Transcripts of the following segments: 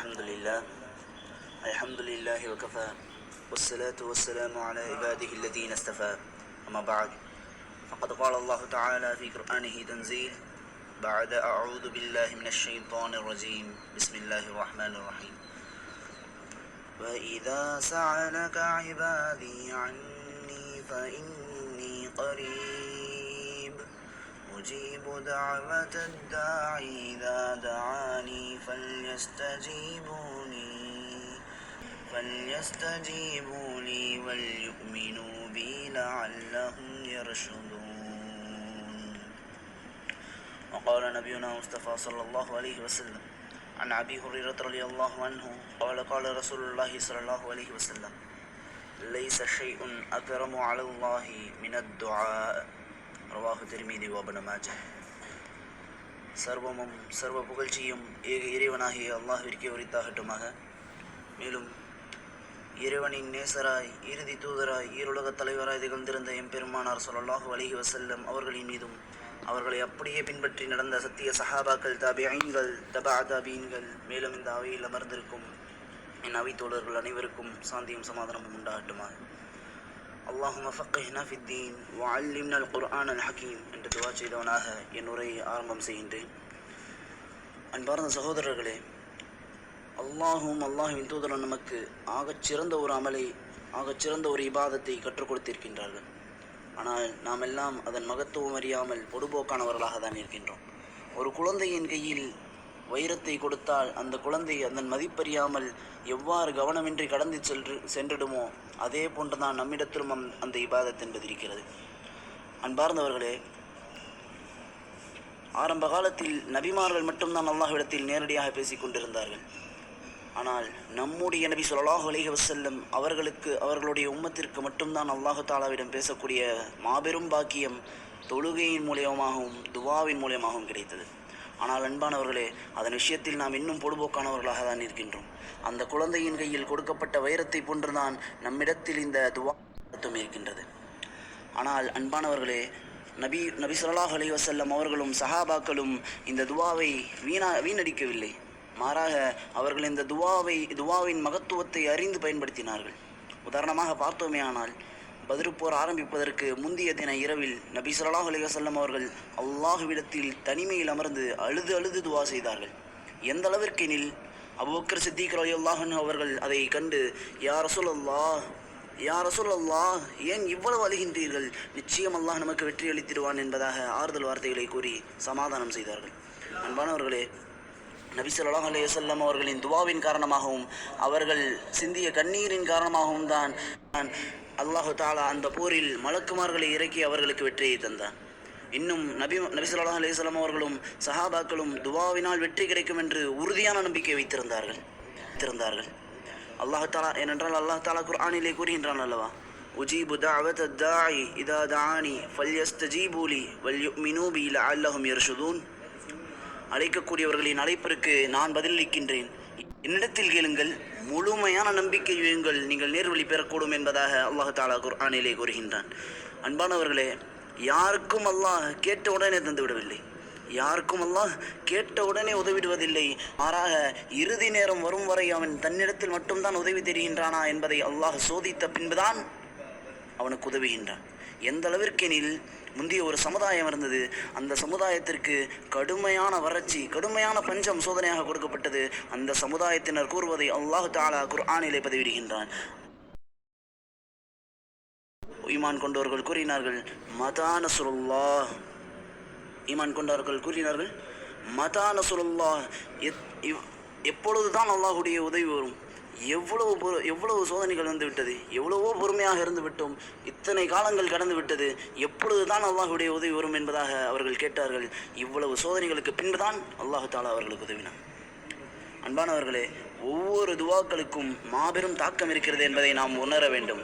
الحمد لله. الحمد لله وكفى. والصلاة والسلام على عباده الذين استفى أما بعد فقد قال الله تعالى في قرآنه تنزيل بعد أعوذ بالله من الشيطان الرجيم. بسم الله الرحمن الرحيم. وإذا سألك عبادي عني فإني قريب أجيب دعوة الداعي. إذا دعاني فليستجيبوا لي فليستجيبوا لي وليؤمنوا بي لعلهم يرشدون. وقال نبينا مصطفى صلى الله عليه وسلم عن أبي هريرة رضي الله عنه قال قال رسول الله صلى الله عليه وسلم ليس شيء أكرم على الله من الدعاء. ரவாஹு திருமீதி ஓபன சர்வமும் சர்வ புகழ்ச்சியும் ஏக இறைவனாகிய அல்லாஹிற்கே உரித்தாகட்டுமாக. மேலும் இறைவனின் நேசராய் இறுதி தூதராய் ஈருலக தலைவராய் திகழ்ந்திருந்த எம்பெருமானார் சொல்லலாஹு அலிஹி வசல்லம் அவர்களின் மீதும் அவர்களை அப்படியே பின்பற்றி நடந்த சத்திய சஹாபாக்கள் தபிஐன்கள் தபா தபீன்கள் மேலும் இந்த அவையில் அமர்ந்திருக்கும் என் அவை தோழர்கள் அனைவருக்கும் சாந்தியும் சமாதானமும் உண்டாகட்டுமாக. அல்லாஹும் ஃபக்கிஹ்னா ஃபித்தீன் வஅல்லிம்னா அல் குர்ஆன் அல் ஹக்கீம் என்று துவா செய்தவனாக என் உரையை ஆரம்பம் செய்கின்றேன் அன்பார்ந்த சகோதரர்களே அல்லாஹும் அல்லாஹுவின் தூதரன் நமக்கு ஆகச் சிறந்த ஒரு அமலை ஆகச் சிறந்த ஒரு இபாதத்தை கற்றுக் கொடுத்திருக்கின்றார்கள் ஆனால் நாம் எல்லாம் அதன் மகத்துவம் அறியாமல் பொடுபோக்கானவர்களாக தான் இருக்கின்றோம் ஒரு குழந்தையின் கையில் வைரத்தை கொடுத்தால் அந்த குழந்தை அதன் மதிப்பறியாமல் எவ்வாறு கவனமின்றி கடந்து சென்று சென்றிடுமோ? அதே போன்றுதான் நம்மிடத்திலும் அந்த இபாதத் என்பது இருக்கிறது அன்பார்ந்தவர்களே ஆரம்ப காலத்தில் நபிமார்கள் மட்டும்தான் அல்லாஹ்விடத்தில் நேரடியாக பேசிக் கொண்டிருந்தார்கள். ஆனால் நம்முடைய நபி ஸல்லல்லாஹு அலைஹி வஸல்லம் அவர்களுக்கு அவர்களுடைய உம்மத்திற்கு மட்டும்தான் அல்லாஹு தாலாவிடம் பேசக்கூடிய மாபெரும் பாக்கியம் தொழுகையின் மூலியமாகவும் துவாவின் மூலியமாகவும் கிடைத்தது. ஆனால் அன்பானவர்களே அதன் விஷயத்தில் நாம் இன்னும் பொடுபோக்கானவர்களாக தான் இருக்கின்றோம். அந்த குழந்தையின் கையில் கொடுக்கப்பட்ட வைரத்தை போன்றுதான் நம்மிடத்தில் இந்த துவா இருக்கின்றது. ஆனால் அன்பானவர்களே நபி நபி சொல்லாஹ் அலைவசல்லம் அவர்களும் சஹாபாக்களும் இந்த துவாவை வீணா வீணடிக்கவில்லை. மாறாக அவர்கள் இந்த துவாவை துவாவின் மகத்துவத்தை அறிந்து பயன்படுத்தினார்கள். உதாரணமாக பார்த்தோமே ஆனால் பதிருப்போர் ஆரம்பிப்பதற்கு முந்தைய தின இரவில் நபி சொல்லாஹ் அலைஹி அவர்கள் அல்லாஹுவிடத்தில் தனிமையில் அமர்ந்து அழுது அழுது துவா செய்தார்கள். எந்த அளவிற்கெனில்? அபுபக்கர் சித்திக் ரலியல்லாஹு அவர்கள் அதை கண்டு யார் ரசூலல்லாஹ் யார் ரசூலல்லாஹ் ஏன் இவ்வளவு அழுகின்றீர்கள்? நிச்சயம் அல்லாஹ் நமக்கு வெற்றி அளித்திடுவான் என்பதாக ஆறுதல் வார்த்தைகளை கூறி சமாதானம் செய்தார்கள். அன்பானவர்களே நபி ஸல்லல்லாஹு அவர்களின் துவாவின் காரணமாகவும் அவர்கள் சிந்திய கண்ணீரின் காரணமாகவும் தான் தான் அல்லாஹு தாலா அந்த போரில் மலக்குமார்களை இறக்கி அவர்களுக்கு வெற்றியை தந்தான். இன்னும் நபி நபி சொல்லாஹ் அலிஸ்லாம் அவர்களும் சஹாபாக்களும் துவாவினால் வெற்றி கிடைக்கும் என்று உறுதியான நம்பிக்கை வைத்திருந்தார்கள். வைத்திருந்தார்கள் அல்லாஹ் தாலா ஏனென்றால் அல்லாஹ் தாலா குர்ஆனிலே கூறுகின்றான் அல்லவா? உஜீபு தஅவத தாய் இதா தானி ஃபல்யஸ்த ஜீபூலி வல்யுமினூ பி அல்லஹும் யர்ஷுதூன் அழைக்கக்கூடியவர்களின் அழைப்பிற்கு நான் பதிலளிக்கின்றேன். என்னிடத்தில் கேளுங்கள் முழுமையான நம்பிக்கை வையுங்கள் நீங்கள் நேர்வழி பெறக்கூடும் என்பதாக அல்லாஹ் தாலா குர்ஆனிலே கூறுகின்றான். அன்பானவர்களே யாருக்கும் அல்லாஹ் கேட்ட உடனே தந்து விடவில்லை. யாருக்கும் அல்லாஹ் கேட்ட உடனே உதவிடுவதில்லை. மாறாக இறுதி நேரம் வரும் வரை அவன் தன்னிடத்தில் மட்டும்தான் உதவி தெரிகின்றானா என்பதை அல்லாஹ் சோதித்த பின்புதான் அவனுக்கு உதவுகின்றான். எந்த அளவிற்கெனில் முந்தைய ஒரு சமுதாயம் இருந்தது அந்த சமுதாயத்திற்கு கடுமையான வறட்சி கடுமையான பஞ்சம் சோதனையாக கொடுக்கப்பட்டது. அந்த சமுதாயத்தினர் கூறுவதை அல்லாஹ் தாலா குர்ஆனிலே பதிவிடுகின்றான். ஈமான் கொண்டவர்கள் கூறினார்கள் மதா நசுருல்லா ஈமான் கொண்டவர்கள் கூறினார்கள் மதா நசுருல்லாஹ். எத்- இவ்- எப்பொழுதுதான் அல்லாஹுடைய உதவி வரும். எவ்வளவு பொறு- எவ்வளவு சோதனைகள் வந்து விட்டது? எவ்வளவோ பொறுமையாக இருந்து விட்டோம். இத்தனை காலங்கள் கடந்து விட்டது. எப்பொழுதுதான் அல்லாஹுடைய உதவி வரும் என்பதாக அவர்கள் கேட்டார்கள். இவ்வளவு சோதனைகளுக்கு பின்புதான் அல்லாஹு தாலா அவர்களுக்கு உதவினான். அன்பானவர்களே ஒவ்வொரு துவாக்களுக்கும் மாபெரும் தாக்கம் இருக்கிறது என்பதை நாம் உணர வேண்டும்.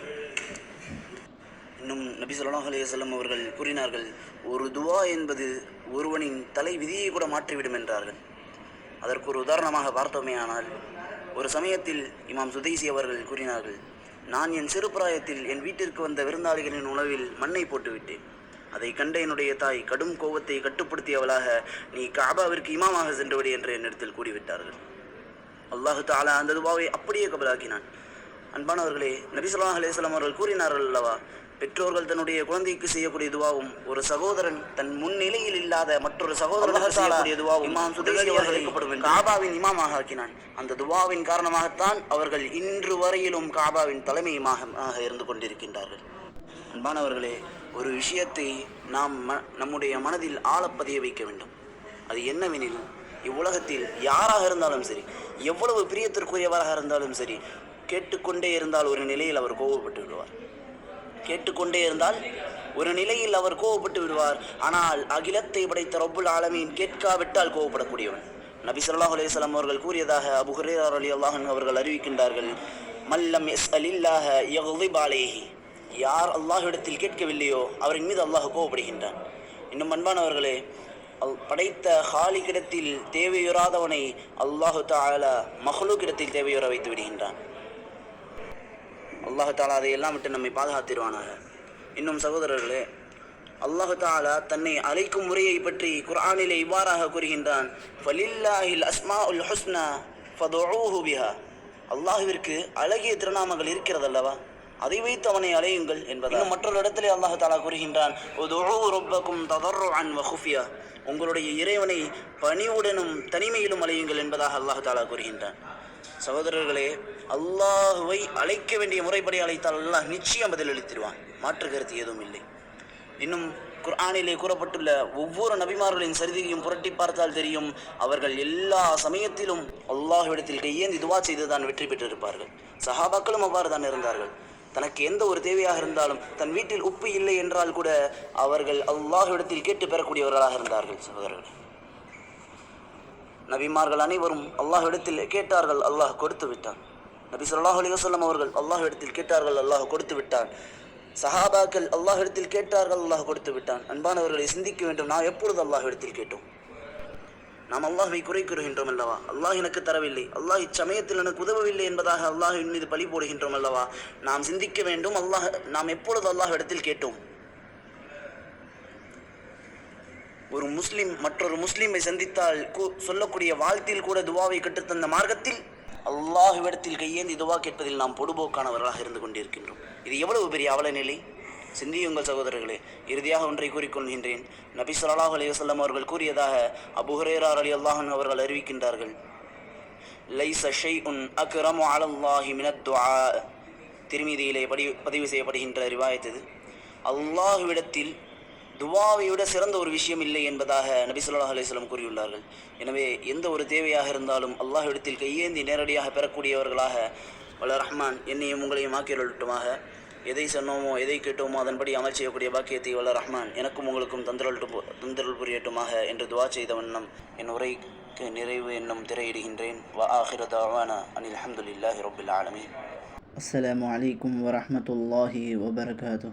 இன்னும் நபி சொல்லாஹ் அலையம் அவர்கள் கூறினார்கள் ஒரு துவா என்பது ஒருவனின் தலை விதியை கூட மாற்றிவிடும் என்றார்கள். அதற்கு ஒரு உதாரணமாக பார்த்தோமே ஆனால் ஒரு சமயத்தில் இமாம் சுதைசி அவர்கள் கூறினார்கள் நான் என் சிறு பிராயத்தில் என் வீட்டிற்கு வந்த விருந்தாளிகளின் உணவில் மண்ணை போட்டுவிட்டேன். அதை கண்ட என்னுடைய தாய் கடும் கோபத்தை கட்டுப்படுத்தியவளாக நீ காபாவிற்கு இமாமாக சென்றுவிடு என்று என்னிடத்தில் கூறிவிட்டார்கள். அல்லாஹு தாலா அந்த துபாவை அப்படியே கபலாக்கினான். அன்பானவர்களே நபிசுல்லா அலேஸ்லாம் அவர்கள் கூறினார்கள் அல்லவா பெற்றோர்கள் தன்னுடைய குழந்தைக்கு செய்யக்கூடிய துவாவும் ஒரு சகோதரன் தன் முன்னிலையில் இல்லாத மற்றொரு சகோதரன் செய்யக்கூடிய துவாவும் இமாம் சுதைசி அவர்கள் காபாவின் இமாமாக ஆக்கினான். அந்த துவாவின் காரணமாகத்தான் அவர்கள் இன்று வரையிலும் காபாவின் தலைமை இமாமாக இருந்து கொண்டிருக்கின்றார்கள். அன்பானவர்களே ஒரு விஷயத்தை நாம் ம நம்முடைய மனதில் ஆழப்பதிய வைக்க வேண்டும். அது என்னவெனில் இவ்வுலகத்தில் யாராக இருந்தாலும் சரி எவ்வளவு பிரியத்திற்குரியவராக இருந்தாலும் சரி கேட்டுக்கொண்டே இருந்தால் ஒரு நிலையில் அவர் கோபப்பட்டு விடுவார். கேட்டுக்கொண்டே இருந்தால் ஒரு நிலையில் அவர் கோபப்பட்டு விடுவார். ஆனால் அகிலத்தை படைத்த ரப்புல் ஆலமீன் கேட்காவிட்டால் கோபப்படக்கூடியவன் நபி சொல்லாஹ் அலையம் அவர்கள் கூறியதாக அபு அலி அல்லாஹன் அவர்கள் அறிவிக்கின்றார்கள் மல்லம் எஸ் அலில்லாஹ யகுதிபாலேஹி யார் அல்லாஹிடத்தில் கேட்கவில்லையோ அவரின் மீது அல்லாஹ் கோவப்படுகின்றான். இன்னும் அன்பானவர்களே அல் படைத்த ஹாலிக்கிடத்தில் தேவையுறாதவனை அல்லாஹு தாலா மஹ்லூக்கிடத்தில் தேவையுற வைத்து விடுகின்றான். அல்லாஹு தாலா அதையெல்லாம் விட்டு நம்மை பாதுகாத்திருவானாக. இன்னும் சகோதரர்களே அல்லாஹு தாலா தன்னை அழைக்கும் முறையை பற்றி குர்ஆனிலே இவ்வாறாக கூறுகின்றான் ஃபலில்லாஹில் அஸ்மா உல் ஹுஸ்னா ஃபதுஊஹு பிஹா. அல்லாஹுவிற்கு அழகிய திருநாமங்கள் இருக்கிறதல்லவா? அதை வைத்து அவனை அலையுங்கள் என்பதால். மற்றொரு இடத்திலே அல்லாஹு தாலா கூறுகின்றான் உங்களுடைய இறைவனை பணிவுடனும் தனிமையிலும் அலையுங்கள் என்பதாக அல்லாஹு தாலா கூறுகின்றான். சகோதரர்களே அல்லாஹுவை அழைக்க வேண்டிய முறைப்படி அழைத்தால் அல்லாஹ் நிச்சயம் பதில் அளித்திருவான். மாற்று கருத்து எதுவும் இல்லை. இன்னும் குர்ஆனிலே கூறப்பட்டுள்ள ஒவ்வொரு நபிமார்களின் சரிதையும் புரட்டி பார்த்தால் தெரியும் அவர்கள் எல்லா சமயத்திலும் அல்லாஹ்விடத்தில் கையேந்தி துவா செய்துதான் வெற்றி பெற்றிருப்பார்கள். சஹாபாக்களும் அவ்வாறு தான் இருந்தார்கள். தனக்கு எந்த ஒரு தேவையாக இருந்தாலும் தன் வீட்டில் உப்பு இல்லை என்றால் கூட அவர்கள் அல்லாஹ்விடத்தில் கேட்டு பெறக்கூடியவர்களாக இருந்தார்கள் சகோதரர்கள். நபிமார்கள் அனைவரும் அல்லாஹ்விடத்தில் கேட்டார்கள் அல்லாஹ் கொடுத்து விட்டான். நபி சொல்லாஹ் அலைஹி வஸல்லம் அவர்கள் அல்லாஹ்விடத்தில் கேட்டார்கள் அல்லாஹ் கொடுத்து விட்டான். சஹாபாக்கள் அல்லாஹ்விடத்தில் கேட்டார்கள் அல்லாஹ் கொடுத்து விட்டான். அன்பானவர்களை சிந்திக்க வேண்டும் நாம் எப்பொழுது அல்லாஹ்விடத்தில் கேட்டோம்? நாம் அல்லாஹை குறை கூறுகின்றோம் அல்லவா? அல்லாஹ் எனக்கு தரவில்லை அல்லாஹ் இச்சமயத்தில் எனக்கு உதவவில்லை என்பதாக அல்லாஹின் மீது பழி போடுகின்றோம் அல்லவா? நாம் சிந்திக்க வேண்டும் அல்லாஹ் நாம் எப்பொழுது அல்லாஹ் இடத்தில் கேட்டோம்? ஒரு முஸ்லிம் மற்றொரு முஸ்லிமை சந்தித்தால் கூ- சொல்லக்கூடிய வாழ்த்தில் கூட துவாவை கற்றுத்தந்த மார்க்கத்தில் அல்லாஹுவிடத்தில் கையேந்தி துவா கேட்பதில் நாம் பொடுபோக்கானவர்களாக இருந்து கொண்டிருக்கின்றோம். இது எவ்வளவு பெரிய அவல நிலை? சிந்தியுங்கள் சகோதரர்களே இறுதியாக ஒன்றை கூறிக்கொள்கின்றேன் நபி சொல்லாஹ் அலைஹி அவர்கள் கூறியதாக அபுஹரேரார் அலி அல்லாஹன் அவர்கள் அறிவிக்கின்றார்கள். லைஸ ஷைஉன் அக்ரமு அலல்லாஹி மினத் துஆ திருமீதியிலே படி பதிவு செய்யப்படுகின்ற ரிவாயத் அல்லாஹுவிடத்தில் துவாவை விட சிறந்த ஒரு விஷயம் இல்லை என்பதாக நபி சொல்லா அலிஸ்லம் கூறியுள்ளார்கள். எனவே எந்த ஒரு தேவையாக இருந்தாலும் அல்லாஹ் இடத்தில் கையேந்தி நேரடியாக பெறக்கூடியவர்களாக வல்ல ரஹ்மான் என்னையும் உங்களையும் ஆக்கியொள்ளட்டுமாக எதை சொன்னோமோ எதை கேட்டோமோ அதன்படி அமல் செய்யக்கூடிய பாக்கியத்தை வல்ல ரஹ்மான் எனக்கும் உங்களுக்கும் தந்தரொல்ட்டு தந்திரல் புரியட்டுமாக என்று துவா செய்த வண்ணம் என் உரைக்கு நிறைவு என்னும் திரையிடுகின்றேன். வ ஆஹிரதாவான அனில் அஹமதுல்லாஹி ரொபில் ஆலமி அஸ்லாம் வலைக்கம் வரமத்துல்லாஹி வபர்காத்து